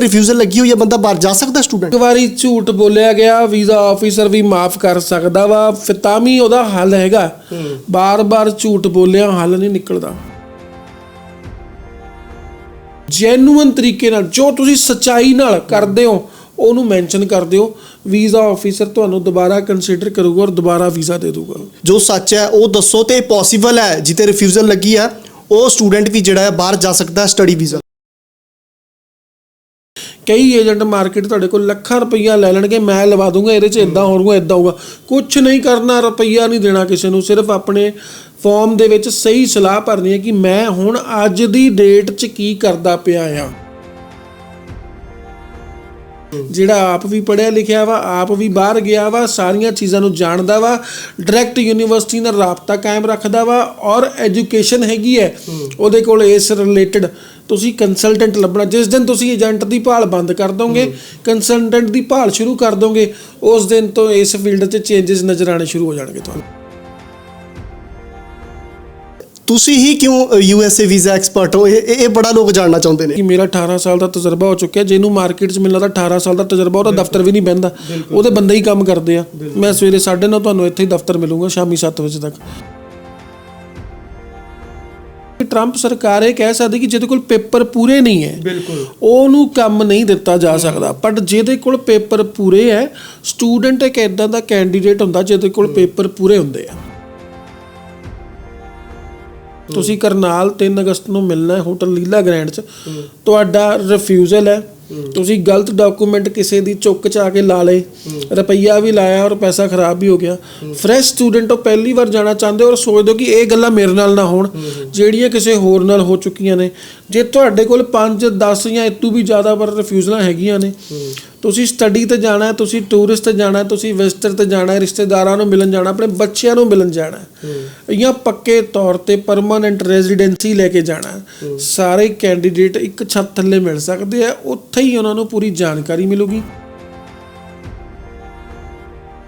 Refusal ਲੱਗੀ ਹੋਈ ਹੈ ਬੰਦਾ ਬਾਹਰ ਜਾ ਸਕਦਾ ਸਟੂਡੈਂਟ ਇੱਕ ਵਾਰੀ ਝੂਠ ਬੋਲਿਆ ਗਿਆ ਵੀਜ਼ਾ ਆਫੀਸਰ ਵੀ ਮਾਫ ਕਰ ਸਕਦਾ ਵਾ। ਫਿਰ ਤਾਂ ਵੀ ਉਹਦਾ ਹੱਲ ਹੈਗਾ। ਬਾਰ-ਬਾਰ ਝੂਠ ਬੋਲਿਆ ਹੱਲ ਨਹੀਂ ਨਿਕਲਦਾ। ਜੈਨੂਇਨ ਤਰੀਕੇ ਨਾਲ ਜੋ ਤੁਸੀਂ ਸਚਾਈ ਨਾਲ ਕਰਦੇ ਹੋ ਉਹਨੂੰ ਮੈਂਸ਼ਨ ਕਰ ਦਿਓ। ਵੀਜ਼ਾ ਆਫੀਸਰ ਤੁਹਾਨੂੰ ਦੁਬਾਰਾ ਕੰਸੀਡਰ ਕਰੂਗਾ ਔਰ ਦੁਬਾਰਾ ਵੀਜ਼ਾ ਦੇ ਦੂਗਾ। ਜੋ ਸੱਚ ਹੈ ਉਹ ਦੱਸੋ ਤੇ ਪੋਸੀਬਲ ਹੈ ਜਿੱਤੇ ਰਿਫਿਊਜ਼ਲ ਲੱਗੀ ਹੈ ਉਹ ਸਟੂਡੈਂਟ ਵੀ ਜਿਹੜਾ ਹੈ ਬਾਹਰ ਜਾ ਸਕਦਾ ਸਟੱਡੀ ਵੀਜ਼ਾ ਕਈ ਏਜੰਟ ਮਾਰਕੀਟ ਤੁਹਾਡੇ ਕੋਲ ਲੱਖਾਂ ਰੁਪਈਆ ਲੈ ਲੈਣਗੇ ਮੈਂ ਲਵਾ ਦੂੰਗਾ ਇਹਦੇ 'ਚ ਇਦਾਂ ਹੋਊਗਾ ਇਦਾਂ ਹੋਊਗਾ। ਕੁਝ ਨਹੀਂ ਕਰਨਾ ਰੁਪਈਆ ਨਹੀਂ ਦੇਣਾ ਕਿਸੇ ਨੂੰ ਸਿਰਫ ਆਪਣੇ ਫਾਰਮ ਦੇ ਵਿੱਚ ਸਹੀ ਸਲਾਹ ਭਰਨੀ ਹੈ ਕਿ ਮੈਂ ਹੁਣ ਅੱਜ ਦੀ ਡੇਟ 'ਚ ਕੀ ਕਰਦਾ ਪਿਆ ਆ। ਜਿਹੜਾ ਆਪ ਵੀ ਪੜਿਆ ਲਿਖਿਆ ਵਾ ਆਪ ਵੀ ਬਾਹਰ ਗਿਆ ਵਾ ਸਾਰੀਆਂ ਚੀਜ਼ਾਂ ਨੂੰ ਜਾਣਦਾ ਵਾ ਡਾਇਰੈਕਟ ਯੂਨੀਵਰਸਿਟੀ ਨਾਲ ਰਾਬਤਾ ਕਾਇਮ ਰੱਖਦਾ ਵਾ ਔਰ ਐਜੂਕੇਸ਼ਨ ਹੈਗੀ ਹੈ ਉਹਦੇ ਕੋਲ ਇਸ ਰਿਲੇਟਡ ਤੁਸੀਂ ਕੰਸਲਟੈਂਟ ਲੱਭਣਾ ਜਿਸ ਦਿਨ ਤੁਸੀਂ ਏਜੰਟ ਦੀ ਭਾਲ ਬੰਦ ਕਰ ਦੋਗੇ ਕੰਸਲਟੈਂਟ ਦੀ ਭਾਲ ਸ਼ੁਰੂ ਕਰ ਦੋਗੇ ਉਸ ਦਿਨ ਤੋਂ ਇਸ ਫੀਲਡ 'ਚ ਚੇਂਜਸ ਨਜ਼ਰ ਆਣੇ ਸ਼ੁਰੂ ਹੋ ਜਾਣਗੇ ਤੁਹਾਨੂੰ। ਤੁਸੀਂ ਹੀ ਕਿਉਂ U S A visa expert ਹੋ? ਇਹ ਇਹ ਬੜਾ ਲੋਕ ਜਾਣਨਾ ਚਾਹੁੰਦੇ ਨੇ। ਕਿ ਮੇਰਾ 18 ਸਾਲ ਦਾ ਤਜਰਬਾ ਹੋ ਚੁੱਕਿਆ ਜਿਹਨੂੰ ਮਾਰਕੀਟ 'ਚ ਮੈਨੂੰ ਲੱਗਦਾ 18 ਸਾਲ ਦਾ ਤਜਰਬਾ ਉਹਦਾ ਦਫ਼ਤਰ ਵੀ ਨਹੀਂ ਬਹਿੰਦਾ। ਉਹਦੇ ਬੰਦੇ ਹੀ ਕੰਮ ਕਰਦੇ ਆ। ਮੈਂ ਸਵੇਰੇ 9:30 ਤੁਹਾਨੂੰ ਇੱਥੇ ਹੀ ਦਫ਼ਤਰ ਮਿਲੂੰਗਾ ਸ਼ਾਮੀ 7 ਵਜੇ ਤੱਕ। ਟਰੰਪ ਸਰਕਾਰ ਇਹ ਕਹਿ ਸਕਦੀ ਕਿ ਜਿਹਦੇ ਕੋਲ ਪੇਪਰ ਪੂਰੇ ਨਹੀਂ ਹੈ ਬਿਲਕੁਲ। ਉਹਨੂੰ ਕੰਮ ਨਹੀਂ ਦਿੱਤਾ ਜਾ ਸਕਦਾ। ਬਟ ਜਿਹਦੇ ਕੋਲ ਪੇਪਰ ਪੂਰੇ ਹੈ ਸਟੂਡੈਂਟ ਇੱਕ ਇਦਾਂ ਦਾ ਕੈਂਡੀਡੇਟ ਹੁੰਦਾ ਜਿਹਦੇ ਕੋਲ ਪੇਪਰ ਪੂਰੇ ਹੁੰਦੇ ਆ। ਤੁਸੀਂ ਕਰਨਾਲ 3 ਅਗਸਤ ਨੂੰ ਮਿਲਣਾ ਹੈ ਹੋਟਲ ਲੀਲਾ ਗ੍ਰੈਂਡ 'ਚ। ਤੁਹਾਡਾ ਰਿਫਿਊਜ਼ਲ ਹੈ। ਤੁਸੀਂ ਗਲਤ ਡਾਕੂਮੈਂਟ ਕਿਸੇ ਦੀ ਚੁੱਕ ਚ ਆ ਕੇ ਲਾ ਲਏ, ਰੁਪਈਆ ਵੀ ਲਾਇਆ ਔਰ ਪੈਸਾ ਖਰਾਬ ਵੀ ਹੋ ਗਿਆ। ਫਰੈਸ਼ ਸਟੂਡੈਂਟ ਹੋ ਪਹਿਲੀ ਵਾਰ ਜਾਣਾ ਚਾਹੁੰਦੇ ਹੋ ਔਰ ਸੋਚਦੇ ਹੋ ਕਿ ਇਹ ਗੱਲਾਂ ਮੇਰੇ ਨਾਲ ਨਾ ਹੋਣ, ਜਿਹੜੀਆਂ ਕਿਸੇ ਹੋਰ ਨਾਲ ਹੋ ਚੁੱਕੀਆਂ ਨੇ। ਜੇ ਤੁਹਾਡੇ ਕੋਲ 5 10 ਜਾਂ ਇਤੋਂ ਵੀ ਜ਼ਿਆਦਾ ਵਾਰ ਰਿਫਿਊਜ਼ਲਾਂ ਹੈਗੀਆਂ ਨੇ ਤੁਸੀਂ ਸਟੱਡੀ ਤੇ ਜਾਣਾ ਹੈ ਤੁਸੀਂ ਟੂਰਿਸਟ ਤੇ ਜਾਣਾ ਹੈ ਤੁਸੀਂ ਵਿਜ਼ਟਰ ਤੇ ਜਾਣਾ ਹੈ ਰਿਸ਼ਤੇਦਾਰਾਂ ਨੂੰ ਮਿਲਣ ਜਾਣਾ ਆਪਣੇ ਬੱਚਿਆਂ ਨੂੰ ਮਿਲਣ ਜਾਣਾ ਹੈ। ਜਾਂ ਪੱਕੇ ਤੌਰ ਤੇ ਪਰਮਾਨੈਂਟ ਰੈਜ਼ੀਡੈਂਸੀ ਲੈ ਕੇ ਜਾਣਾ ਸਾਰੇ ਕੈਂਡੀਡੇਟ ਇੱਕ ਛੱਤ ਥੱਲੇ ਮਿਲ ਸਕਦੇ ਆ ਉੱਥੇ ਹੀ ਉਹਨਾਂ ਨੂੰ ਪੂਰੀ ਜਾਣਕਾਰੀ ਮਿਲੂਗੀ।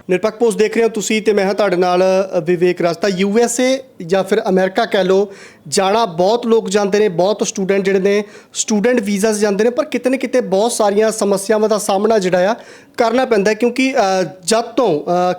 ਨਿਰਪੱਖ ਪੋਸਟ ਦੇਖ ਰਹੇ ਹੋ ਤੁਸੀਂ ਤੇ ਮੈਂ ਹਾਂ ਤੁਹਾਡੇ ਨਾਲ ਵਿਵੇਕ ਰਸਤਾ ਯੂ ਐਸ ਏ ਜਾਂ ਫਿਰ ਅਮਰੀਕਾ ਕਹਿ ਲਓ, ਜਾਣਾ ਬਹੁਤ ਲੋਕ ਜਾਂਦੇ ਨੇ, ਬਹੁਤ ਸਟੂਡੈਂਟ ਜਿਹੜੇ ਨੇ, ਸਟੂਡੈਂਟ ਵੀਜ਼ਾਸ ਜਾਂਦੇ ਨੇ, ਪਰ ਕਿਤੇ ਨਾ ਕਿਤੇ ਬਹੁਤ ਸਾਰੀਆਂ ਸਮੱਸਿਆਵਾਂ ਦਾ ਸਾਹਮਣਾ ਜਿਹੜਾ ਆ ਕਰਨਾ ਪੈਂਦਾ ਕਿਉਂਕਿ ਜਦ ਤੋਂ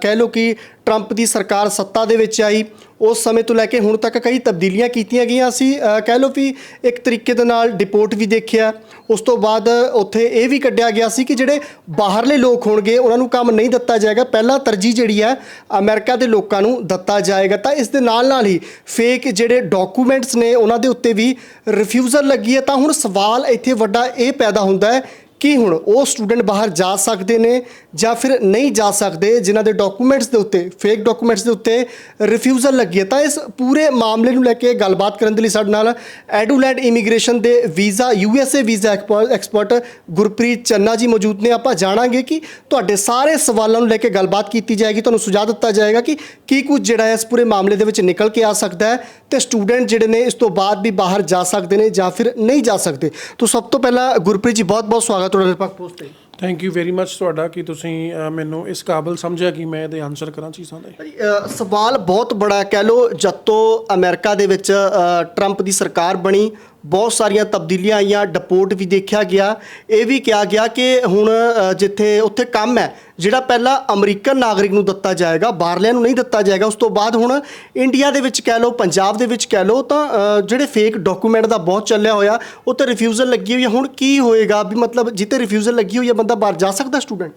ਕਹਿ ਲਓ ਕਿ ਟਰੰਪ ਦੀ ਸਰਕਾਰ ਸੱਤਾ ਦੇ ਵਿੱਚ ਆਈ। ਉਸ ਸਮੇਂ ਤੋਂ ਲੈ ਕੇ ਹੁਣ ਤੱਕ ਕਈ ਤਬਦੀਲੀਆਂ ਕੀਤੀਆਂ ਗਈਆਂ ਸੀ। ਕਹਿ ਲਓ ਵੀ ਇੱਕ ਤਰੀਕੇ ਦੇ ਨਾਲ ਡਿਪੋਰਟ ਵੀ ਦੇਖਿਆ। ਉਸ ਤੋਂ ਬਾਅਦ ਉੱਥੇ ਇਹ ਵੀ ਕੱਢਿਆ ਗਿਆ ਸੀ ਕਿ ਜਿਹੜੇ ਬਾਹਰਲੇ ਲੋਕ ਹੋਣਗੇ, ਉਹਨਾਂ ਨੂੰ ਕੰਮ ਨਹੀਂ ਦਿੱਤਾ ਜਾਏਗਾ। ਪਹਿਲਾਂ ਤਰਜੀਹ ਜਿਹੜੀ ਹੈ, ਅਮਰੀਕਾ ਦੇ ਲੋਕਾਂ ਨੂੰ ਦਿੱਤਾ ਜਾਏਗਾ। ਤਾਂ ਇਸ ਦੇ ਨਾਲ ਨਾਲ ਹੀ ਫੇਕ ਜਿਹੜੇ ਡਾਕੂਮੈਂਟਸ ਨੇ, ਉਹਨਾਂ ਦੇ ਉੱਤੇ ਵੀ ਰਿਫਿਊਜ਼ਲ ਲੱਗੀ ਹੈ। ਤਾਂ ਹੁਣ ਸਵਾਲ ਇੱਥੇ ਵੱਡਾ ਇਹ ਪੈਦਾ ਹੁੰਦਾ ਹੈ ਕਿ ਹੁਣ ਉਹ ਸਟੂਡੈਂਟ ਬਾਹਰ ਜਾ ਸਕਦੇ ਨੇ ਜਾਂ ਫਿਰ ਨਹੀਂ ਜਾ ਸਕਦੇ, ਜਿਨ੍ਹਾਂ ਦੇ ਡਾਕੂਮੈਂਟਸ ਦੇ ਉੱਤੇ ਫੇਕ ਡਾਕੂਮੈਂਟਸ ਦੇ ਉੱਤੇ ਰਿਫਿਊਜ਼ਲ ਲੱਗੀ ਹੈ? ਤਾਂ ਇਸ ਪੂਰੇ ਮਾਮਲੇ ਨੂੰ ਲੈ ਕੇ ਗੱਲਬਾਤ ਕਰਨ ਦੇ ਲਈ ਸਾਡੇ ਨਾਲ ਐਡੂਲੈਂਡ ਇਮੀਗ੍ਰੇਸ਼ਨ ਦੇ visa USA visa expert Gurpreet Channa ji ਮੌਜੂਦ ਨੇ। ਆਪਾਂ ਜਾਣਾਂਗੇ ਕਿ ਤੁਹਾਡੇ ਸਾਰੇ ਸਵਾਲਾਂ ਨੂੰ ਲੈ ਕੇ ਗੱਲਬਾਤ ਕੀਤੀ ਜਾਏਗੀ। ਤੁਹਾਨੂੰ ਸੁਝਾਅ ਦਿੱਤਾ ਜਾਏਗਾ ਕਿ ਕੀ ਕੁਝ ਜਿਹੜਾ ਹੈ ਇਸ ਪੂਰੇ ਮਾਮਲੇ ਦੇ ਵਿੱਚ ਨਿਕਲ ਕੇ ਆ ਸਕਦਾ ਹੈ ਤੇ ਸਟੂਡੈਂਟ ਜਿਹੜੇ ਨੇ ਇਸ ਤੋਂ ਬਾਅਦ ਵੀ ਬਾਹਰ ਜਾ ਸਕਦੇ ਨੇ ਜਾਂ ਫਿਰ ਨਹੀਂ ਜਾ ਸਕਦੇ। ਤਾਂ ਸਭ ਤੋਂ ਪਹਿਲਾਂ ਗੁਰਪ੍ਰੀਤ ਜੀ ਬਹੁਤ ਬਹੁਤ ਸਵਾਗਤ ਤੁਹਾਡਾ ਨਿਰਪੱਖ ਪੋਸਟ ਤੇ ਥੈਂਕ ਯੂ ਵੈਰੀ ਮੱਚ ਤੁਹਾਡਾ ਕਿ ਤੁਸੀਂ ਮੈਨੂੰ ਇਸ ਕਾਬਿਲ ਸਮਝਿਆ ਕਿ ਮੈਂ ਇਹਦੇ ਆਨਸਰ ਕਰਾਂ ਚੀਜ਼ਾਂ ਦੇ ਭਾਜੀ, ਅ, ਸਵਾਲ ਬਹੁਤ ਬੜਾ ਹੈ। ਕਹਿ ਲਓ ਜਦ ਤੋਂ ਅਮਰੀਕਾ ਦੇ ਵਿੱਚ ਅ, ਟਰੰਪ ਦੀ ਸਰਕਾਰ ਬਣੀ ਬਹੁਤ ਸਾਰੀਆਂ ਤਬਦੀਲੀਆਂ ਆਈਆਂ ਡਿਪੋਰਟ ਵੀ ਦੇਖਿਆ ਗਿਆ। ਇਹ ਵੀ ਕਿਹਾ ਗਿਆ ਕਿ ਹੁਣ ਅ, ਜਿੱਥੇ ਉੱਥੇ ਕੰਮ ਹੈ ਜਿਹੜਾ ਪਹਿਲਾਂ ਅਮਰੀਕਨ ਨਾਗਰਿਕ ਨੂੰ ਦਿੱਤਾ ਜਾਏਗਾ ਬਾਹਰਲਿਆਂ ਨੂੰ ਨਹੀਂ ਦਿੱਤਾ ਜਾਏਗਾ ਉਸ ਤੋਂ ਬਾਅਦ ਹੁਣ ਇੰਡੀਆ ਦੇ ਵਿੱਚ ਕਹਿ ਲਓ ਪੰਜਾਬ ਦੇ ਵਿੱਚ ਕਹਿ ਲਓ ਤਾਂ ਅ, ਜਿਹੜੇ ਫੇਕ ਡਾਕੂਮੈਂਟ ਦਾ ਬਹੁਤ ਚੱਲਿਆ ਹੋਇਆ ਉਹ ਤੇ ਰਿਫਿਊਜ਼ਲ ਲੱਗੀ ਹੋਈ ਹੈ। ਹੁਣ ਕੀ ਹੋਏਗਾ? ਵੀ ਮਤਲਬ ਜਿੱਤੇ ਰਿਫਿਊਜ਼ਲ ਲੱਗੀ ਹੋਈ ਹੈ ਬੰਦਾ ਬਾਹਰ ਜਾ ਸਕਦਾ ਸਟੂਡੈਂਟ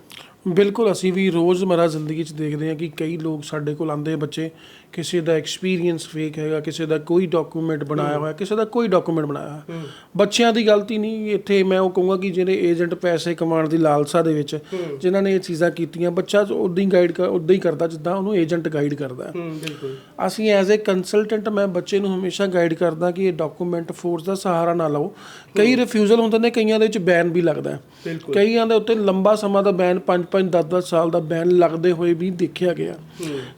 ਬਿਲਕੁਲ ਅਸੀਂ ਵੀ ਰੋਜ਼ਮਰਾ ਜ਼ਿੰਦਗੀ 'ਚ ਦੇਖਦੇ ਹਾਂ ਕਿ ਕਈ ਲੋਕ ਸਾਡੇ ਕੋਲ ਆਉਂਦੇ ਬੱਚੇ ਕਿਸੇ ਦਾ ਐਕਸਪੀਰੀਅੰਸ ਫੇਕ ਹੈਗਾ ਕਿਸੇ ਦਾ ਕੋਈ ਡਾਕੂਮੈਂਟ ਬਣਾਇਆ ਹੋਇਆ ਕਿਸੇ ਦਾ ਕੋਈ ਡਾਕੂਮੈਂਟ ਬਣਾਇਆ ਹੋਇਆ। ਬੱਚਿਆਂ ਦੀ ਗਲਤੀ ਨਹੀਂ ਇੱਥੇ ਮੈਂ ਉਹ ਕਹੂੰਗਾ ਕਿ ਜਿਹੜੇ ਏਜੰਟ ਪੈਸੇ ਕਮਾਉਣ ਦੀ ਲਾਲਸਾ ਦੇ ਵਿੱਚ ਜਿਨ੍ਹਾਂ ਨੇ ਇਹ ਚੀਜ਼ਾਂ ਕੀਤੀਆਂ ਬੱਚਾ ਉਦਾਂ ਹੀ ਗਾਈਡ ਉਦਾਂ ਹੀ ਕਰਦਾ ਜਿੱਦਾਂ ਉਹਨੂੰ ਏਜੰਟ ਗਾਈਡ ਕਰਦਾ। ਹੈ ਬਿਲਕੁਲ। ਅਸੀਂ ਐਜ਼ ਅ ਕੰਸਲਟੈਂਟ ਮੈਂ ਬੱਚੇ ਨੂੰ ਹਮੇਸ਼ਾ ਗਾਈਡ ਕਰਦਾ ਕਿ ਇਹ ਡਾਕੂਮੈਂਟ ਫੋਰਸ ਦਾ ਸਹਾਰਾ ਨਾ ਲਓ। ਕਈ ਰਿਫਿਊਜ਼ਲ ਹੁੰਦੇ ਨੇ ਕਈਆਂ ਦੇ ਵਿੱਚ ਬੈਨ ਵੀ ਲੱਗਦਾ। ਕਈਆਂ ਦੇ ਉੱਤੇ ਲੰਬਾ ਸਮਾਂ ਦਾ ਬੈਨ 5-5 10-10 ਸਾਲ ਦਾ ਬੈਨ ਲੱਗਦੇ ਹੋਏ ਵੀ ਦੇਖਿਆ ਗਿਆ।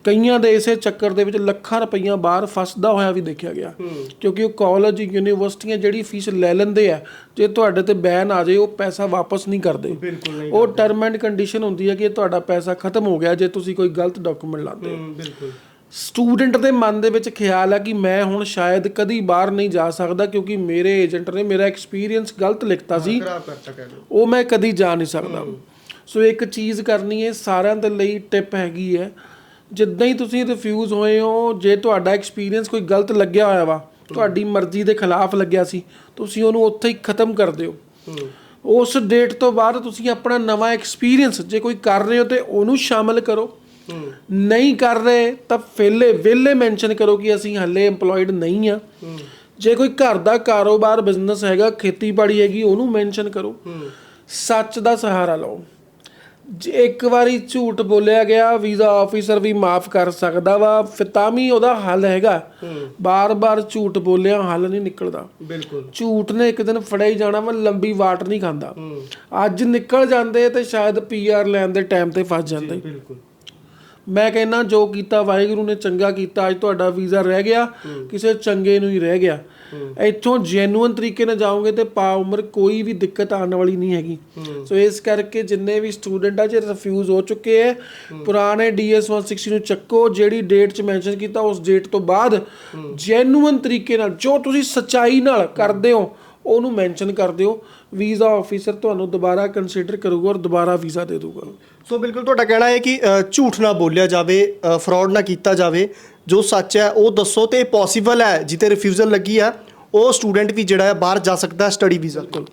ਕਈਆਂ ਦੇ ਇਸੇ ਚੱਕਰ ਦੇ ਵਿੱਚ ਲੱਖਾਂ ਰੁਪਈਆ ਬਾਹਰ ਫਸਦਾ ਹੋਇਆ ਵੀ ਦੇਖਿਆ ਗਿਆ। ਕਿਉਂਕਿ ਉਹ ਕਾਲਜ ਯੂਨੀਵਰਸਿਟੀਆਂ ਜਿਹੜੀ ਫੀਸ ਲੈ ਲੈਂਦੇ ਆ ਜੇ ਤੁਹਾਡੇ ਤੇ ਬੈਨ ਆ ਜਾਏ ਉਹ ਪੈਸਾ ਵਾਪਸ ਨਹੀਂ ਕਰਦੇ। ਉਹ ਟਰਮ ਐਂਡ ਕੰਡੀਸ਼ਨ ਹੁੰਦੀ ਹੈ ਕਿ ਤੁਹਾਡਾ ਪੈਸਾ ਖਤਮ ਹੋ ਗਿਆ ਜੇ ਤੁਸੀਂ ਕੋਈ ਗਲਤ ਡਾਕੂਮੈਂਟ ਲਾਉਂਦੇ ਹੋ। ਬਿਲਕੁਲ। ਸਟੂਡੈਂਟ ਦੇ ਮਨ ਦੇ ਵਿੱਚ ਖਿਆਲ ਹੈ ਕਿ ਮੈਂ ਹੁਣ ਸ਼ਾਇਦ ਕਦੀ ਬਾਹਰ ਨਹੀਂ ਜਾ ਸਕਦਾ ਕਿਉਂਕਿ ਮੇਰੇ ਏਜੰਟ ਨੇ ਮੇਰਾ ਐਕਸਪੀਰੀਅੰਸ ਗਲਤ ਲਿਖਤਾ ਸੀ। ਉਹ ਮੈਂ ਕਦੀ ਜਾ ਨਹੀਂ ਸਕਦਾ। ਸੋ ਇੱਕ ਚੀਜ਼ ਕਰਨੀ ਹੈ ਸਾਰਿਆਂ ਦੇ ਲਈ ਟਿਪ ਹੈਗੀ ਹੈ ਜਿੱਦਾਂ ਹੀ ਤੁਸੀਂ ਰਿਫਿਊਜ਼ ਹੋਏ ਹੋ ਜੇ ਤੁਹਾਡਾ ਐਕਸਪੀਰੀਅੰਸ ਕੋਈ ਗਲਤ ਲੱਗਿਆ ਹੋਇਆ ਵਾ ਤੁਹਾਡੀ ਮਰਜ਼ੀ ਦੇ ਖਿਲਾਫ ਲੱਗਿਆ ਸੀ ਤੁਸੀਂ ਉਹਨੂੰ ਉੱਥੇ ਹੀ ਖਤਮ ਕਰ ਦਿਓ। ਉਸ ਡੇਟ ਤੋਂ ਬਾਅਦ ਤੁਸੀਂ ਆਪਣਾ ਨਵਾਂ ਐਕਸਪੀਰੀਅੰਸ ਜੇ ਕੋਈ ਕਰ ਰਹੇ ਹੋ ਤੇ ਉਹਨੂੰ ਸ਼ਾਮਲ ਕਰੋ। ਨਹੀਂ ਕਰ ਰਹੇ ਤਾਂ ਫੇਲੇ ਵੇਲੇ ਮੈਂਸ਼ਨ ਕਰੋ ਕਿ ਅਸੀਂ ਹੱਲੇ EMPLOYED ਨਹੀਂ ਆ। ਜੇ ਕੋਈ ਘਰ ਦਾ ਕਾਰੋਬਾਰ ਬਿਜ਼ਨਸ ਹੈਗਾ ਖੇਤੀਬਾੜੀ ਹੈਗੀ ਉਹਨੂੰ ਮੈਂਸ਼ਨ ਕਰੋ। ਸੱਚ ਦਾ ਸਹਾਰਾ ਲਓ। ਜੇ ਇੱਕ ਵਾਰੀ ਝੂਠ ਬੋਲਿਆ ਗਿਆ ਵੀਜ਼ਾ ਆਫੀਸਰ ਵੀ ਮਾਫ ਕਰ ਸਕਦਾ ਵਾ। ਫਿਰ ਤਾਂ ਵੀ ਉਹਦਾ ਹੱਲ ਹੈਗਾ। ਬਾਰ-ਬਾਰ ਝੂਠ ਬੋਲਿਆ ਹੱਲ ਨਹੀਂ ਨਿਕਲਦਾ। ਬਿਲਕੁਲ। ਝੂਠ ਨੇ ਇੱਕ ਦਿਨ ਫੜਿਆ ਹੀ ਜਾਣਾ ਵਾ ਲੰਬੀ ਵਾਟ ਨਹੀਂ ਖਾਂਦਾ। ਅੱਜ ਨਿਕਲ ਜਾਂਦੇ ਤੇ ਸ਼ਾਇਦ ਪੀਆਰ ਲੈਣ ਦੇ ਟਾਈਮ ਤੇ ਫਸ ਜਾਂਦੇ। ਬਿਲਕੁਲ। ਮੈਂ ਕਹਿੰਦਾ ਜੋ ਕੀਤਾ ਵਾਹਿਗੁਰੂ ਨੇ ਚੰਗਾ ਕੀਤਾ ਅੱਜ ਤੁਹਾਡਾ ਵੀਜ਼ਾ ਰਹਿ ਗਿਆ ਕਿਸੇ ਚੰਗੇ ਨੂੰ ਹੀ ਰਹਿ ਗਿਆ। ਇੱਥੋਂ ਜੈਨੂਇਨ ਤਰੀਕੇ ਨਾਲ ਜਾਓਗੇ ਤੇ ਪਾ ਉਮਰ ਕੋਈ ਵੀ ਦਿੱਕਤ ਆਉਣ ਵਾਲੀ ਨਹੀਂ ਹੈਗੀ। ਸੋ ਇਸ ਕਰਕੇ ਜਿੰਨੇ ਵੀ ਸਟੂਡੈਂਟ ਆ ਜੇ ਰਿਫਿਊਜ਼ ਹੋ ਚੁੱਕੇ ਹੈ। ਪੁਰਾਣੇ DS 160 ਨੂੰ ਚੱਕੋ ਜਿਹੜੀ ਡੇਟ 'ਚ ਮੈਂਸ਼ਨ ਕੀਤਾ ਉਸ ਡੇਟ ਤੋਂ ਬਾਅਦ ਜੈਨੂਇਨ ਤਰੀਕੇ ਨਾਲ ਜੋ ਤੁਸੀਂ ਸੱਚਾਈ ਨਾਲ ਕਰਦੇ ਹੋ ਉਹਨੂੰ ਮੈਂਸ਼ਨ ਕਰ ਦਿਓ ਵੀਜ਼ਾ ਆਫੀਸਰ ਤੁਹਾਨੂੰ ਦੁਬਾਰਾ ਕੰਸੀਡਰ ਕਰੂਗਾ ਔਰ ਦੁਬਾਰਾ ਵੀਜ਼ਾ ਦੇ ਦੂਗਾ ਸੋ ਬਿਲਕੁਲ ਤੁਹਾਡਾ ਕਹਿਣਾ ਹੈ ਕਿ ਅ, ਝੂਠ ਨਾ ਬੋਲਿਆ ਜਾਵੇ ਫਰਾਡ ਨਾ ਕੀਤਾ ਜਾਵੇ। ਜੋ ਸੱਚ ਹੈ ਉਹ ਦੱਸੋ ਤੇ ਪੋਸੀਬਲ ਹੈ ਜਿੱਤੇ ਰਿਫਿਊਜ਼ਲ ਲੱਗੀ ਆ ਉਹ ਸਟੂਡੈਂਟ ਵੀ ਜਿਹੜਾ ਹੈ ਬਾਹਰ ਜਾ ਸਕਦਾ ਸਟੱਡੀ ਵੀਜ਼ਾ ਬਿਲਕੁਲ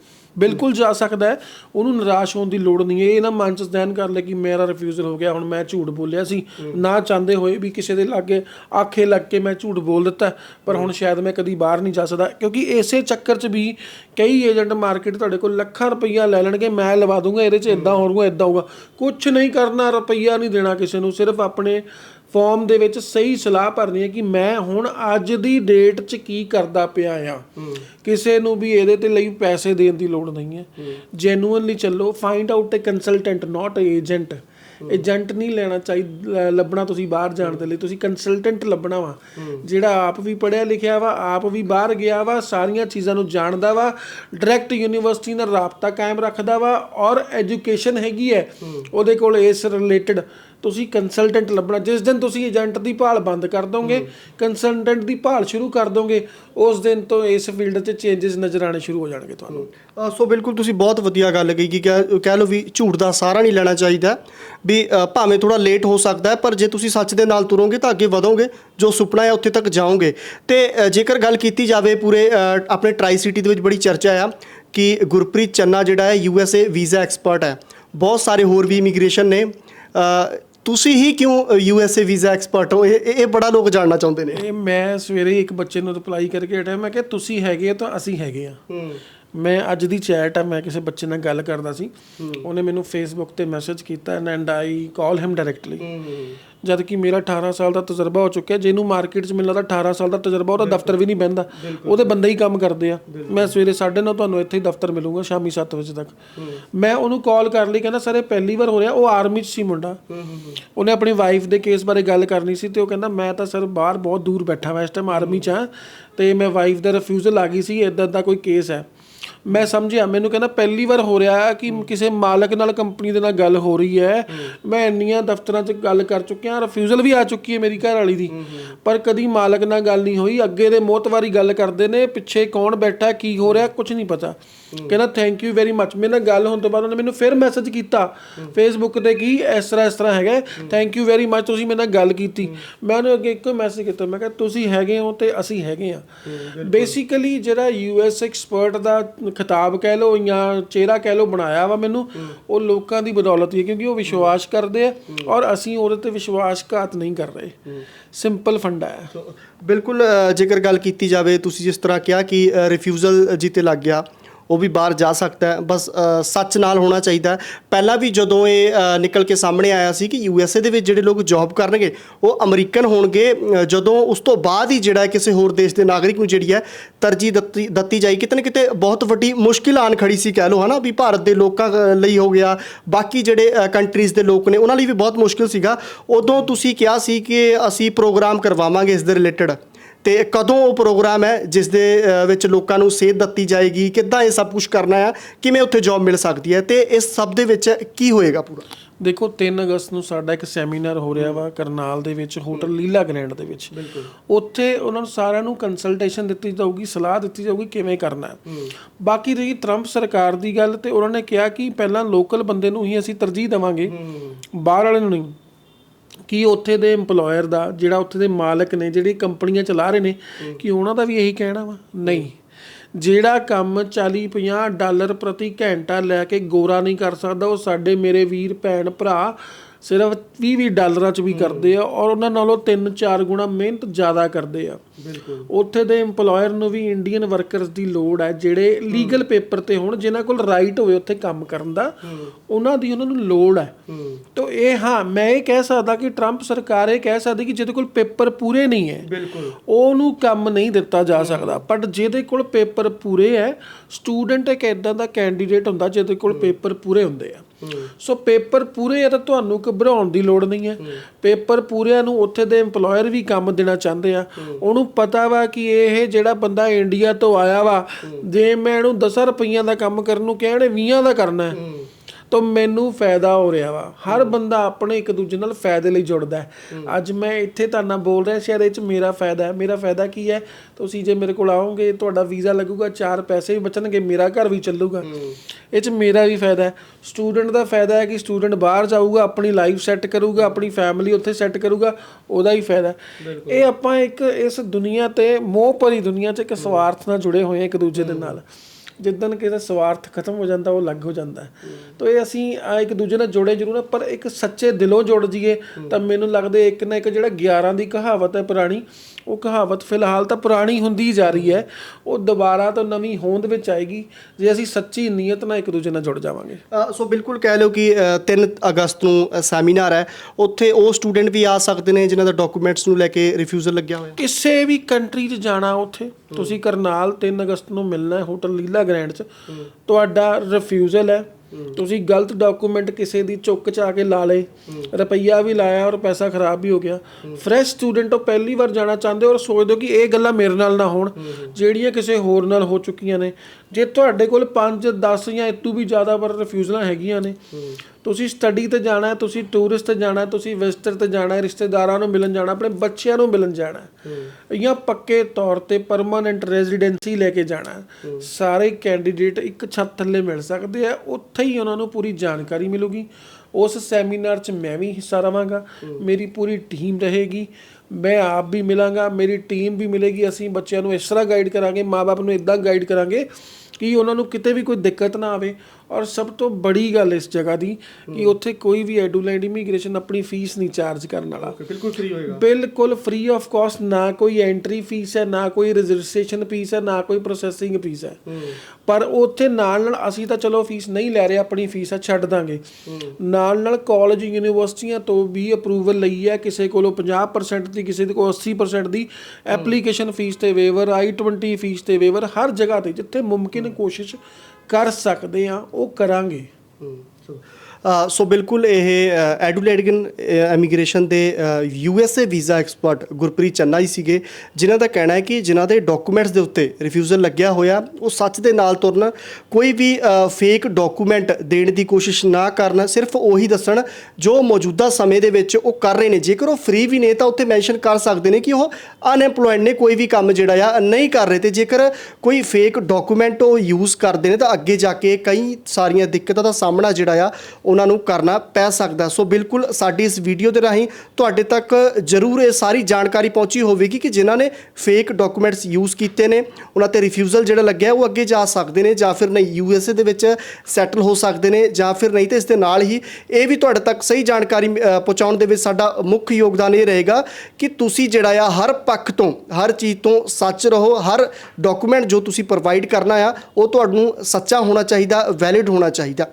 ਜਾ ਸਕਦਾ ਹੈ। ਉਹਨੂੰ ਨਿਰਾਸ਼ ਹੋਣ ਦੀ ਲੋੜ ਨਹੀਂ ਹੈ। ਇਹ ਨਾ ਮਨ ਚ ਸਦੈਨ ਕਰ ਲੈ ਕਿ ਮੇਰਾ ਰਿਫਿਊਜ਼ਲ ਹੋ ਗਿਆ ਹੁਣ ਮੈਂ ਝੂਠ ਬੋਲਿਆ ਸੀ। ਨਾ ਚਾਹੁੰਦੇ ਹੋਏ ਵੀ ਕਿਸੇ ਦੇ ਲਾਗੇ ਆਖੇ ਲੱਗ ਕੇ ਮੈਂ ਝੂਠ ਬੋਲ ਦਿੱਤਾ ਪਰ ਹੁਣ ਸ਼ਾਇਦ ਮੈਂ ਕਦੀ ਬਾਹਰ ਨਹੀਂ ਜਾ ਸਕਦਾ। ਕਿਉਂਕਿ ਇਸੇ ਚੱਕਰ 'ਚ ਵੀ ਕਈ ਏਜੰਟ ਮਾਰਕੀਟ ਤੁਹਾਡੇ ਕੋਲ ਲੱਖਾਂ ਰੁਪਈਆ ਲੈ ਲੈਣਗੇ ਮੈਂ ਲਵਾ ਦੂੰਗਾ ਇਹਦੇ 'ਚ ਇਦਾਂ ਹੋਊਗਾ ਇਦਾਂ ਹੋਊਗਾ। ਕੁਝ ਨਹੀਂ ਕਰਨਾ ਰੁਪਈਆ ਨਹੀਂ ਦੇਣਾ ਕਿਸੇ ਨੂੰ ਸਿਰਫ ਆਪਣੇ ਫਾਰਮ ਦੇ ਵਿੱਚ ਸਹੀ ਸਲਾਹ ਭਰਨੀ ਹੈ ਕਿ ਮੈਂ ਹੁਣ ਅੱਜ ਦੀ ਡੇਟ 'ਚ ਕੀ ਕਰਦਾ ਪਿਆ ਆ। ਕਿਸੇ ਨੂੰ ਵੀ ਇਹਦੇ ਤੇ ਲਈ ਪੈਸੇ ਦੇਣ ਦੀ ਲੋੜ ਨਹੀਂ ਹੈ। ਜੈਨੂਇਨਲੀ ਚੱਲੋ find out a consultant not a agent agent ਨਹੀਂ ਲੈਣਾ ਚਾਹੀਦਾ ਲੱਭਣਾ ਤੁਸੀਂ ਬਾਹਰ ਜਾਣ ਦੇ ਲਈ ਤੁਸੀਂ ਕੰਸਲਟੈਂਟ ਲੱਭਣਾ ਵਾ। ਜਿਹੜਾ ਆਪ ਵੀ ਪੜਿਆ ਲਿਖਿਆ ਵਾ ਆਪ ਵੀ ਬਾਹਰ ਗਿਆ ਵਾ ਸਾਰੀਆਂ ਚੀਜ਼ਾਂ ਨੂੰ ਜਾਣਦਾ ਵਾ ਡਾਇਰੈਕਟ ਯੂਨੀਵਰਸਿਟੀ ਨਾਲ ਰਾਬਤਾ ਕਾਇਮ ਰੱਖਦਾ ਵਾ ਔਰ ਐਜੂਕੇਸ਼ਨ ਹੈਗੀ ਹੈ। ਉਹਦੇ ਕੋਲ ਇਸ ਰਿਲੇਟਡ ਤੁਸੀਂ ਕੰਸਲਟੈਂਟ ਲੱਭਣਾ ਜਿਸ ਦਿਨ ਤੁਸੀਂ ਏਜੰਟ ਦੀ ਭਾਲ ਬੰਦ ਕਰ ਦੋਗੇ ਕੰਸਲਟੈਂਟ ਦੀ ਭਾਲ ਸ਼ੁਰੂ ਕਰ ਦੋਗੇ ਉਸ ਦਿਨ ਤੋਂ ਇਸ ਫੀਲਡ 'ਚ ਚੇਂਜਸ ਨਜ਼ਰ ਆਣੇ ਸ਼ੁਰੂ ਹੋ ਜਾਣਗੇ ਤੁਹਾਨੂੰ। ਸੋ ਬਿਲਕੁਲ ਤੁਸੀਂ ਬਹੁਤ ਵਧੀਆ ਗੱਲ ਕਹੀ ਕਿ ਕਹਿ ਲਓ ਵੀ ਝੂਠ ਦਾ ਸਹਾਰਾ ਨਹੀਂ ਲੈਣਾ ਚਾਹੀਦਾ ਵੀ ਭਾਵੇਂ ਥੋੜਾ ਲੇਟ ਹੋ ਸਕਦਾ ਹੈ ਪਰ ਜੇ ਤੁਸੀਂ ਸੱਚ ਦੇ ਨਾਲ ਤੁਰੋਗੇ ਤਾਂ ਅੱਗੇ ਵਧੋਗੇ ਜੋ ਸੁਪਨਾ ਹੈ ਉੱਥੇ ਤੱਕ ਜਾਓਗੇ। ਤੇ ਜੇਕਰ ਗੱਲ ਕੀਤੀ ਜਾਵੇ ਪੂਰੇ ਆਪਣੇ ਟਰਾਈ ਸਿਟੀ ਦੇ ਵਿੱਚ ਬੜੀ ਚਰਚਾ ਆ ਕਿ ਗੁਰਪ੍ਰੀਤ ਚੰਨਾ ਜਿਹੜਾ ਹੈ U S A visa expert ਹੈ। ਬਹੁਤ ਸਾਰੇ ਹੋਰ ਵੀ ਇਮੀਗ੍ਰੇਸ਼ਨ ਨੇ ਤੁਸੀਂ ਹੀ ਕਿਉਂ U S A visa expert ਹੋ? ਇਹ ਇਹ ਬੜਾ ਲੋਕ ਜਾਣਨਾ ਚਾਹੁੰਦੇ ਨੇ। ਇਹ ਮੈਂ ਸਵੇਰੇ ਇੱਕ ਬੱਚੇ ਨੂੰ ਰਿਪਲਾਈ ਕਰਕੇ ਹਟਿਆ। ਮੈਂ ਕਿਹਾ ਤੁਸੀਂ ਹੈਗੇ ਆ ਤਾਂ ਅਸੀਂ ਹੈਗੇ ਆ। ਮੈਂ ਅੱਜ ਦੀ ਚੈਟ ਆ ਮੈਂ ਕਿਸੇ ਬੱਚੇ ਨਾਲ ਗੱਲ ਕਰਦਾ ਸੀ। ਉਹਨੇ ਮੈਨੂੰ ਫੇਸਬੁੱਕ ਤੇ ਮੈਸੇਜ ਕੀਤਾ and I call him directly ਜਦ ਕਿ ਮੇਰਾ 18 ਸਾਲ ਦਾ ਤਜਰਬਾ ਹੋ ਚੁੱਕਿਆ। ਜਿਹਨੂੰ ਮਾਰਕੀਟ 'ਚ ਮੈਨੂੰ ਲੱਗਦਾ 18 ਸਾਲ ਦਾ ਤਜਰਬਾ ਉਹਦਾ ਦਫ਼ਤਰ ਵੀ ਨਹੀਂ ਬਹਿੰਦਾ। ਉਹਦੇ ਬੰਦੇ ਹੀ ਕੰਮ ਕਰਦੇ ਆ। ਮੈਂ ਸਵੇਰੇ 9:30 ਤੁਹਾਨੂੰ ਇੱਥੇ ਹੀ ਦਫ਼ਤਰ ਮਿਲੂੰਗਾ ਸ਼ਾਮੀ 7 ਵਜੇ ਤੱਕ। ਮੈਂ ਉਹਨੂੰ ਕਾਲ ਕਰ ਲਈ ਕਹਿੰਦਾ ਸਰ ਇਹ ਪਹਿਲੀ ਵਾਰ ਹੋ ਰਿਹਾ ਉਹ ਆਰਮੀ 'ਚ ਸੀ ਮੁੰਡਾ। ਉਹਨੇ ਆਪਣੀ ਵਾਈਫ ਦੇ ਕੇਸ ਬਾਰੇ ਗੱਲ ਕਰਨੀ ਸੀ ਤੇ ਉਹ ਕਹਿੰਦਾ ਮੈਂ ਤਾਂ ਸਰ ਬਾਹਰ ਬਹੁਤ ਦੂਰ ਬੈਠਾ ਹਾਂ ਇਸ ਟਾਈਮ ਆਰਮੀ 'ਚ ਆ ਤੇ ਮੈਂ ਵਾਈਫ ਦਾ ਰਿਫਿਊਜ਼ਲ ਆ ਗਈ ਸੀ ਇਦਾਂ ਦਾ ਕੋਈ ਕੇਸ ਹੈ। ਮੈਂ ਸਮਝਿਆ ਮੈਨੂੰ ਕਹਿੰਦਾ ਪਹਿਲੀ ਵਾਰ ਹੋ ਰਿਹਾ ਹੈ ਕਿ ਕਿਸੇ ਮਾਲਕ ਨਾਲ ਕੰਪਨੀ ਦੇ ਨਾਲ ਗੱਲ ਹੋ ਰਹੀ ਹੈ। ਮੈਂ ਇੰਨੀਆਂ ਦਫ਼ਤਰਾਂ 'ਚ ਗੱਲ ਕਰ ਚੁੱਕਿਆ ਰਿਫਿਊਜ਼ਲ ਵੀ ਆ ਚੁੱਕੀ ਹੈ ਮੇਰੀ ਘਰ ਵਾਲੀ ਦੀ। ਪਰ ਕਦੀ ਮਾਲਕ ਨਾਲ ਗੱਲ ਨਹੀਂ ਹੋਈ। ਅੱਗੇ ਦੇ ਮੋਤਵਾਰੀ ਗੱਲ ਕਰਦੇ ਨੇ ਪਿੱਛੇ ਕੌਣ ਬੈਠਾ ਕੀ ਹੋ ਰਿਹਾ ਕੁਝ ਨਹੀਂ ਪਤਾ। ਕਹਿੰਦਾ ਥੈਂਕ ਯੂ ਵੈਰੀ ਮੱਚ ਮੇਰੇ ਨਾਲ ਗੱਲ ਹੋਣ ਤੋਂ ਬਾਅਦ ਉਹਨੇ ਮੈਨੂੰ ਫਿਰ ਮੈਸੇਜ ਕੀਤਾ। ਫੇਸਬੁੱਕ ਤੇ ਕੀ ਇਸ ਤਰ੍ਹਾਂ ਇਸ ਤਰ੍ਹਾਂ ਹੈਗਾ ਥੈਂਕ ਯੂ ਵੈਰੀ ਮੱਚ ਤੁਸੀਂ ਮੇਰੇ ਨਾਲ ਗੱਲ ਕੀਤੀ। ਮੈਂ ਉਹਨੂੰ ਅੱਗੇ ਇੱਕੋ ਮੈਸੇਜ ਕੀਤਾ। ਮੈਂ ਕਿਹਾ ਤੁਸੀਂ ਹੈਗੇ ਹੋ ਤੇ ਅਸੀਂ ਹੈਗੇ ਆ ਬੇਸਿਕਲੀ ਜਿਹੜਾ ਯੂਐਸ ਐਕਸਪਰਟ ਦਾ ਖਿਤਾਬ ਕਹਿ ਲਓ ਜਾਂ ਚਿਹਰਾ ਕਹਿ ਲਓ ਬਣਾਇਆ ਵਾ ਮੈਨੂੰ ਉਹ ਲੋਕਾਂ ਦੀ ਬਦੌਲਤ ਹੀ ਹੈ ਕਿਉਂਕਿ ਉਹ ਵਿਸ਼ਵਾਸ ਕਰਦੇ ਆ ਔਰ ਅਸੀਂ ਉਹਦੇ ਤੇ ਵਿਸ਼ਵਾਸਘਾਤ ਨਹੀਂ ਕਰ ਰਹੇ। ਸਿੰਪਲ ਫੰਡਾ ਹੈ। ਬਿਲਕੁਲ ਜੇਕਰ ਗੱਲ ਕੀਤੀ ਜਾਵੇ ਤੁਸੀਂ ਜਿਸ ਤਰ੍ਹਾਂ ਕਿਹਾ ਕਿ ਰਿਫਿਊਜ਼ਲ ਜਿੱਤੇ ਲੱਗ ਗਿਆ। ਉਹ ਵੀ ਬਾਹਰ ਜਾ ਸਕਦਾ ਹੈ। ਬਸ ਸੱਚ ਨਾਲ ਹੋਣਾ ਚਾਹੀਦਾ ਪਹਿਲਾਂ ਵੀ ਜਦੋਂ ਇਹ ਨਿਕਲ ਕੇ ਸਾਹਮਣੇ ਆਇਆ ਸੀ ਕਿ ਯੂ ਐਸ ਏ ਦੇ ਵਿੱਚ ਜਿਹੜੇ ਲੋਕ ਜੌਬ ਕਰਨਗੇ, ਉਹ ਅਮਰੀਕਨ ਹੋਣਗੇ। ਜਦੋਂ ਉਸ ਤੋਂ ਬਾਅਦ ਹੀ ਜਿਹੜਾ ਕਿਸੇ ਹੋਰ ਦੇਸ਼ ਦੇ ਨਾਗਰਿਕ ਨੂੰ ਜਿਹੜੀ ਹੈ ਤਰਜੀਹ ਦਿੱਤੀ ਦਿੱਤੀ ਜਾਈ, ਕਿਤੇ ਨਾ ਕਿਤੇ ਬਹੁਤ ਵੱਡੀ ਮੁਸ਼ਕਿਲ ਆਣ ਖੜੀ ਸੀ ਕਹਿ ਲਓ, ਹਨਾ, ਵੀ ਭਾਰਤ ਦੇ ਲੋਕਾਂ ਲਈ ਹੋ ਗਿਆ। ਬਾਕੀ ਜਿਹੜੇ ਕੰਟਰੀਜ਼ ਦੇ ਲੋਕ ਨੇ, ਉਹਨਾਂ ਲਈ ਵੀ ਬਹੁਤ ਮੁਸ਼ਕਿਲ ਸੀਗਾ। ਉਦੋਂ ਤੁਸੀਂ ਕਿਹਾ ਸੀ ਕਿ ਅਸੀਂ ਪ੍ਰੋਗਰਾਮ ਕਰਵਾਵਾਂਗੇ ਇਸ ਦੇ ਰਿਲੇਟਡ ਤੇ ਕਦੋਂ ਉਹ ਪ੍ਰੋਗਰਾਮ ਹੈ ਜਿਸ ਦੇ ਵਿੱਚ ਲੋਕਾਂ ਨੂੰ ਸੇਧ ਦਿੱਤੀ ਜਾਏਗੀ? ਕਿੱਦਾਂ ਇਹ ਸਭ ਕੁਝ ਕਰਨਾ ਆ ਕਿਵੇਂ ਉੱਥੇ ਜੌਬ ਮਿਲ ਸਕਦੀ ਹੈ? ਤੇ ਇਸ ਸਭ ਦੇ ਵਿੱਚ ਕੀ ਹੋਏਗਾ ਪੂਰਾ? ਦੇਖੋ 3 ਅਗਸਤ ਨੂੰ ਸਾਡਾ ਇੱਕ ਸੈਮੀਨਾਰ ਹੋ ਰਿਹਾ ਵਾ ਕਰਨਾਲ ਦੇ ਵਿੱਚ ਹੋਟਲ ਲੀਲਾ ਗ੍ਰੈਂਡ ਦੇ ਵਿੱਚ। ਬਿਲਕੁਲ। ਉੱਥੇ ਉਹਨਾਂ ਨੂੰ ਸਾਰਿਆਂ ਨੂੰ ਕੰਸਲਟੇਸ਼ਨ ਦਿੱਤੀ ਜਾਊਗੀ ਸਲਾਹ ਦਿੱਤੀ ਜਾਊਗੀ ਕਿਵੇਂ ਕਰਨਾ ਹੈ। ਬਾਕੀ ਰਹੀ ਟਰੰਪ ਸਰਕਾਰ ਦੀ ਗੱਲ ਤੇ ਉਹਨਾਂ ਨੇ ਕਿਹਾ ਕਿ ਪਹਿਲਾਂ ਲੋਕਲ ਬੰਦੇ ਨੂੰ ਹੀ ਅਸੀਂ ਤਰਜੀਹ ਦੇਵਾਂਗੇ। ਬਾਹਰ ਵਾਲੇ ਨੂੰ ਨਹੀਂ। ਕਿ ਉੱਥੇ ਦੇ EMPLOYER ਦਾ ਜਿਹੜਾ ਉੱਥੇ ਦੇ ਮਾਲਕ ਨੇ ਜਿਹੜੀ ਕੰਪਨੀਆਂ ਚਲਾ ਰਹੇ ਨੇ ਕਿ ਉਹਨਾਂ ਦਾ ਵੀ ਇਹੀ ਕਹਿਣਾ ਵਾ? ਨਹੀਂ। ਜਿਹੜਾ ਕੰਮ 40 50 ਡਾਲਰ ਪ੍ਰਤੀ ਘੰਟਾ ਲੈ ਕੇ ਗੋਰਾ ਨਹੀਂ ਕਰ ਸਕਦਾ ਉਹ ਸਾਡੇ ਮੇਰੇ ਵੀਰ ਭੈਣ ਭਰਾ ਸਿਰਫ 20 20 ਡਾਲਰਾਂ ਚ ਵੀ ਕਰਦੇ ਆ ਔਰ ਉਹਨਾਂ ਨਾਲੋਂ 3-4 ਗੁਣਾ ਮਿਹਨਤ ਜ਼ਿਆਦਾ ਕਰਦੇ ਆ। ਬਿਲਕੁਲ। ਉੱਥੇ ਦੇ EMPLOYER ਨੂੰ ਵੀ ਇੰਡੀਅਨ ਵਰਕਰਸ ਦੀ ਲੋੜ ਹੈ ਜਿਹੜੇ ਲੀਗਲ ਪੇਪਰ ਤੇ ਹੋਣ ਜਿਨ੍ਹਾਂ ਕੋਲ ਰਾਈਟ ਹੋਵੇ ਉੱਥੇ ਕੰਮ ਕਰਨ ਦਾ ਉਹਨਾਂ ਦੀ ਉਹਨਾਂ ਨੂੰ ਲੋੜ ਹੈ। ਤਾਂ ਇਹ ਹਾਂ ਮੈਂ ਇਹ ਕਹਿ ਸਕਦਾ ਕਿ ਟਰੰਪ ਸਰਕਾਰ ਇਹ ਕਹਿ ਸਕਦੀ ਕਿ ਜਿਹਦੇ ਕੋਲ ਪੇਪਰ ਪੂਰੇ ਨਹੀਂ ਹੈ ਬਿਲਕੁਲ। ਉਹਨੂੰ ਕੰਮ ਨਹੀਂ ਦਿੱਤਾ ਜਾ ਸਕਦਾ। ਬਟ ਜਿਹਦੇ ਕੋਲ ਪੇਪਰ ਪੂਰੇ ਹੈ ਸਟੂਡੈਂਟ ਇੱਕ ਇਦਾਂ ਦਾ ਕੈਂਡੀਡੇਟ ਹੁੰਦਾ ਜਿਹਦੇ ਕੋਲ ਪੇਪਰ ਪੂਰੇ ਹੁੰਦੇ ਆ। ਸੋ ਪੇਪਰ ਪੂਰੇ ਆ ਤਾਂ ਤੁਹਾਨੂੰ ਘਬਰਾਉਣ ਦੀ ਲੋੜ ਨਹੀਂ ਹੈ। ਪੇਪਰ ਪੂਰਿਆਂ ਨੂੰ ਉੱਥੇ ਦੇ EMPLOYER ਵੀ ਕੰਮ ਦੇਣਾ ਚਾਹੁੰਦੇ ਆ। ਉਹਨੂੰ ਪਤਾ ਵਾ ਕਿ ਇਹ ਜਿਹੜਾ ਬੰਦਾ ਇੰਡੀਆ ਤੋਂ ਆਇਆ ਵਾ ਜੇ ਮੈਂ ਇਹਨੂੰ 10 ਰੁਪਈਆਂ ਦਾ ਕੰਮ ਕਰਨ ਨੂੰ ਕਿਹਾ ਇਹਨੇ 20 ਦਾ ਕਰਨਾ ਹੈ। ਤਾਂ ਮੈਨੂੰ ਫਾਇਦਾ ਹੋ ਰਿਹਾ ਵਾ। ਹਰ ਬੰਦਾ ਆਪਣੇ ਇੱਕ ਦੂਜੇ ਨਾਲ ਫਾਇਦੇ ਲਈ ਜੁੜਦਾ ਅੱਜ ਮੈਂ ਇੱਥੇ ਤੁਹਾਡੇ ਨਾਲ ਬੋਲ ਰਿਹਾ ਸ਼ਾਇਦ ਇਹ ਚ ਮੇਰਾ ਫਾਇਦਾ ਹੈ। ਮੇਰਾ ਫਾਇਦਾ ਕੀ ਹੈ? ਤੁਸੀਂ ਜੇ ਮੇਰੇ ਕੋਲ ਆਓਗੇ ਤੁਹਾਡਾ ਵੀਜ਼ਾ ਲੱਗੂਗਾ ਚਾਰ ਪੈਸੇ ਵੀ ਬਚਣਗੇ ਮੇਰਾ ਘਰ ਵੀ ਚੱਲੂਗਾ। ਇਹ ਚ ਮੇਰਾ ਵੀ ਫਾਇਦਾ ਹੈ। ਸਟੂਡੈਂਟ ਦਾ ਫਾਇਦਾ ਹੈ ਕਿ ਸਟੂਡੈਂਟ ਬਾਹਰ ਜਾਊਗਾ ਆਪਣੀ ਲਾਈਫ ਸੈੱਟ ਕਰੂਗਾ ਆਪਣੀ ਫੈਮਿਲੀ ਉੱਥੇ ਸੈੱਟ ਕਰੂਗਾ ਉਹਦਾ ਹੀ। ਫਾਇਦਾ। ਇਹ ਆਪਾਂ ਇੱਕ ਇਸ ਦੁਨੀਆ ਤੇ ਮੋਹ ਭਰੀ ਦੁਨੀਆ 'ਚ ਇੱਕ ਸਵਾਰਥ ਨਾਲ ਜੁੜੇ ਹੋਏ ਇੱਕ ਦੂਜੇ ਦੇ ਨਾਲ। ਜਿੱਦਨ ਕਿਸੇ ਦਾ ਸਵਾਰਥ ਖਤਮ ਹੋ ਜਾਂਦਾ ਉਹ ਲੱਗ ਹੋ ਜਾਂਦਾ। ਤਾਂ ਇਹ ਅਸੀਂ ਆ ਇੱਕ ਦੂਜੇ ਨਾਲ ਜੁੜੇ ਜ਼ਰੂਰ ਆ ਪਰ ਇੱਕ ਸੱਚੇ ਦਿਲੋਂ ਜੁੜ ਜਾਈਏ ਤਾਂ ਮੈਨੂੰ ਲੱਗਦਾ ਇੱਕ ਨਾ ਇੱਕ ਜਿਹੜਾ 11 ਦੀ ਕਹਾਵਤ ਹੈ ਪੁਰਾਣੀ ਉਹ ਕਹਾਵਤ ਫਿਲਹਾਲ ਤਾਂ ਪੁਰਾਣੀ ਹੁੰਦੀ ਜਾ ਰਹੀ ਹੈ। ਉਹ ਦੁਬਾਰਾ ਤੋਂ ਨਵੀਂ ਹੋਂਦ ਵਿੱਚ ਆਏਗੀ ਜੇ ਅਸੀਂ ਸੱਚੀ ਨੀਅਤ ਨਾਲ ਇੱਕ ਦੂਜੇ ਨਾਲ ਜੁੜ ਜਾਵਾਂਗੇ। ਸੋ ਬਿਲਕੁਲ ਕਹਿ ਲਓ ਕਿ ਅ, 3 ਅਗਸਤ ਨੂੰ ਸੈਮੀਨਾਰ ਹੈ। ਉੱਥੇ ਉਹ ਸਟੂਡੈਂਟ ਵੀ ਆ ਸਕਦੇ ਨੇ ਜਿਨ੍ਹਾਂ ਦਾ ਡਾਕੂਮੈਂਟਸ ਨੂੰ ਲੈ ਕੇ ਰਿਫਿਊਜ਼ਲ ਲੱਗਿਆ ਹੋਇਆ। ਕਿਸੇ ਵੀ ਕੰਟਰੀ 'ਚ ਜਾਣਾ ਉੱਥੇ ਤੁਸੀਂ ਕਰਨਾਲ 3 ਅਗਸਤ ਨੂੰ ਮਿਲਣਾ ਹੈ ਹੋਟਲ ਲੀਲਾ ਗ੍ਰੈਂਡ 'ਚ। ਤੁਹਾਡਾ ਰਿਫਿਊਜ਼ਲ ਹੈ। ਤੁਸੀਂ ਗਲਤ ਡਾਕੂਮੈਂਟ ਕਿਸੇ ਦੀ ਚੁੱਕ ਚ ਆ ਕੇ ਲਾ ਲਏ। ਰੁਪਈਆ ਵੀ ਲਾਇਆ ਔਰ ਪੈਸਾ ਖਰਾਬ ਵੀ ਹੋ ਗਿਆ। ਫਰੈਸ਼ ਸਟੂਡੈਂਟ ਹੋ ਪਹਿਲੀ ਵਾਰ ਜਾਣਾ ਚਾਹੁੰਦੇ ਔਰ ਸੋਚਦੇ ਹੋ ਕਿ ਇਹ ਗੱਲਾਂ ਮੇਰੇ ਨਾਲ ਨਾ ਹੋਣ। ਜਿਹੜੀਆਂ ਕਿਸੇ ਹੋਰ ਨਾਲ ਹੋ ਚੁੱਕੀਆਂ ਨੇ। ਜੇ ਤੁਹਾਡੇ ਕੋਲ 5 10 ਜਾਂ ਇਸ ਤੋਂ ਵੀ ਜ਼ਿਆਦਾ ਵਾਰ ਰਿਫਿਊਜ਼ਲਾਂ ਹੈਗੀਆਂ ਨੇ ਤੁਸੀਂ ਸਟੱਡੀ ਤੇ ਜਾਣਾ ਹੈ ਤੁਸੀਂ ਟੂਰਿਸਟ ਤੇ ਜਾਣਾ ਹੈ ਤੁਸੀਂ ਵਿਜ਼ਟਰ ਤੇ ਜਾਣਾ ਹੈ ਰਿਸ਼ਤੇਦਾਰਾਂ ਨੂੰ ਮਿਲਣ ਜਾਣਾ ਆਪਣੇ ਬੱਚਿਆਂ ਨੂੰ ਮਿਲਣ ਜਾਣਾ ਜਾਂ ਪੱਕੇ ਤੌਰ ਤੇ ਪਰਮਾਨੈਂਟ ਰੈਜ਼ੀਡੈਂਸੀ ਲੈ ਕੇ ਜਾਣਾ ਸਾਰੇ ਕੈਂਡੀਡੇਟ ਇੱਕ ਛੱਤ ਥੱਲੇ ਮਿਲ ਸਕਦੇ ਆ ਉੱਥੇ ਹੀ ਉਹਨਾਂ ਨੂੰ ਪੂਰੀ ਜਾਣਕਾਰੀ ਮਿਲੂਗੀ। ਉਸ ਸੈਮੀਨਾਰ 'ਚ ਮੈਂ ਵੀ ਹਿੱਸਾ ਰਵਾਂਗਾ। ਮੇਰੀ ਪੂਰੀ ਟੀਮ ਰਹੇਗੀ। ਮੈਂ ਆਪ ਵੀ ਮਿਲਾਂਗਾ, ਮੇਰੀ ਟੀਮ ਵੀ ਮਿਲੇਗੀ, ਅਸੀਂ ਬੱਚਿਆਂ ਨੂੰ ਇਸ ਤਰ੍ਹਾਂ ਗਾਈਡ ਕਰਾਂਗੇ ਮਾਪੇ ਨੂੰ ਇਦਾਂ ਗਾਈਡ ਕਰਾਂਗੇ ਕਿ ਉਹਨਾਂ ਨੂੰ ਕਿਤੇ ਵੀ ਕੋਈ ਦਿੱਕਤ ਨਾ ਆਵੇ। ਔਰ ਸਭ ਤੋਂ ਬੜੀ ਗੱਲ ਇਸ ਜਗ੍ਹਾ ਦੀ ਕਿ ਉੱਥੇ ਕੋਈ ਵੀ ਐਡੂਲੈਂਡ ਇਮੀਗ੍ਰੇਸ਼ਨ ਆਪਣੀ ਫੀਸ ਨਹੀਂ ਚਾਰਜ ਕਰਨ ਵਾਲਾ। ਬਿਲਕੁਲ ਫ੍ਰੀ ਹੋਏਗਾ। ਬਿਲਕੁਲ ਫ੍ਰੀ ਆਫ ਕਾਸਟ ਨਾ ਕੋਈ ਐਂਟਰੀ ਫੀਸ ਹੈ ਨਾ ਕੋਈ ਰਜਿਸਟ੍ਰੇਸ਼ਨ ਫੀਸ ਹੈ ਨਾ ਕੋਈ ਪ੍ਰੋਸੈਸਿੰਗ ਫੀਸ ਹੈ। ਪਰ ਉੱਥੇ ਨਾਲ ਨਾਲ ਅਸੀਂ ਤਾਂ ਚਲੋ ਫੀਸ ਨਹੀਂ ਲੈ ਰਹੇ ਆਪਣੀ ਫੀਸ ਆ ਛੱਡ ਦਾਂਗੇ। ਨਾਲ ਨਾਲ ਕਾਲਜ ਯੂਨੀਵਰਸਿਟੀਆਂ ਤੋਂ ਵੀ ਅਪਰੂਵਲ ਲਈ ਹੈ ਕਿਸੇ ਕੋਲੋਂ 50% ਦੀ ਕਿਸੇ ਦੇ ਕੋਲ 80% ਦੀ ਐਪਲੀਕੇਸ਼ਨ ਫੀਸ ਤੇ ਵੇਵਰ i20 ਫੀਸ ਤੇ ਵੇਵਰ ਹਰ ਜਗ੍ਹਾ ਤੇ ਜਿੱਥੇ ਮੁਮਕਿਨ ਕੋਸ਼ਿਸ਼ ਕਰ ਸਕਦੇ ਆ ਉਹ ਕਰਾਂਗੇ। ਸੋ ਬਿਲਕੁਲ ਇਹ ਐਡੂਲੇਡਗਨ ਇਮੀਗ੍ਰੇਸ਼ਨ ਦੇ U S A visa expert Gurpreet Channa ji ਸੀਗੇ, ਜਿਨ੍ਹਾਂ ਦਾ ਕਹਿਣਾ ਹੈ ਕਿ ਜਿਨ੍ਹਾਂ ਦੇ ਡਾਕੂਮੈਂਟਸ ਦੇ ਉੱਤੇ ਰਿਫਿਊਜ਼ਲ ਲੱਗਿਆ ਹੋਇਆ, ਉਹ ਸੱਚ ਦੇ ਨਾਲ ਤੁਰਨ, ਕੋਈ ਵੀ ਫੇਕ ਡਾਕੂਮੈਂਟ ਦੇਣ ਦੀ ਕੋਸ਼ਿਸ਼ ਨਾ ਕਰਨ, ਸਿਰਫ ਉਹੀ ਦੱਸਣ ਜੋ ਮੌਜੂਦਾ ਸਮੇਂ ਦੇ ਵਿੱਚ ਉਹ ਕਰ ਰਹੇ ਨੇ। ਜੇਕਰ ਉਹ ਫ੍ਰੀ ਵੀ ਨੇ ਤਾਂ ਉੱਥੇ ਮੈਂਸ਼ਨ ਕਰ ਸਕਦੇ ਨੇ ਕਿ ਉਹ ਅਨਐਮਪਲੋਇਡ ਨੇ, ਕੋਈ ਵੀ ਕੰਮ ਜਿਹੜਾ ਆ, ਨਹੀਂ ਕਰ ਰਹੇ ਤੇ ਜੇਕਰ ਕੋਈ ਫੇਕ ਡਾਕੂਮੈਂਟ ਉਹ ਯੂਜ਼ ਕਰਦੇ ਨੇ ਤਾਂ ਅੱਗੇ ਜਾ ਕੇ ਕਈ ਸਾਰੀਆਂ ਦਿੱਕਤਾਂ ਦਾ ਸਾਹਮਣਾ ਜਿਹੜਾ ਆ ਉਹਨਾਂ ਨੂੰ ਕਰਨਾ ਪੈ ਸਕਦਾ। ਸੋ ਬਿਲਕੁਲ ਸਾਡੀ ਇਸ ਵੀਡੀਓ ਦੇ ਰਾਹੀਂ ਤੁਹਾਡੇ ਤੱਕ ਜ਼ਰੂਰ ਇਹ ਸਾਰੀ ਜਾਣਕਾਰੀ ਪਹੁੰਚੀ ਹੋਵੇਗੀ ਕਿ ਜਿਨ੍ਹਾਂ ਨੇ ਫੇਕ ਡਾਕੂਮੈਂਟਸ ਯੂਜ਼ ਕੀਤੇ ਨੇ, ਉਹਨਾਂ ਤੇ ਰਿਫਿਊਜ਼ਲ ਜਿਹੜਾ ਲੱਗਿਆ ਉਹ ਅੱਗੇ ਜਾ ਸਕਦੇ ਨੇ ਜਾਂ ਫਿਰ ਨਹੀਂ ਯੂ ਐਸ ਏ ਦੇ ਵਿੱਚ ਸੈਟਲ ਹੋ ਸਕਦੇ ਨੇ ਜਾਂ ਫਿਰ ਨਹੀਂ, ਤੇ ਇਸ ਦੇ ਨਾਲ ਹੀ ਇਹ ਵੀ ਤੁਹਾਡੇ ਤੱਕ ਸਹੀ ਜਾਣਕਾਰੀ ਪਹੁੰਚਾਉਣ ਦੇ ਵਿੱਚ ਸਾਡਾ ਮੁੱਖ ਯੋਗਦਾਨ ਇਹ ਰਹੇਗਾ ਕਿ ਤੁਸੀਂ ਜਿਹੜਾ ਆ ਹਰ ਪੱਖ ਤੋਂ, ਹਰ ਚੀਜ਼ ਤੋਂ ਸੱਚ ਰਹੋ, ਹਰ ਡਾਕੂਮੈਂਟ ਜੋ ਤੁਸੀਂ ਪ੍ਰੋਵਾਈਡ ਕਰਨਾ ਆ, ਉਹ ਤੁਹਾਨੂੰ ਸੱਚਾ ਹੋਣਾ ਚਾਹੀਦਾ ਵੈਲਿਡ ਹੋਣਾ ਚਾਹੀਦਾ।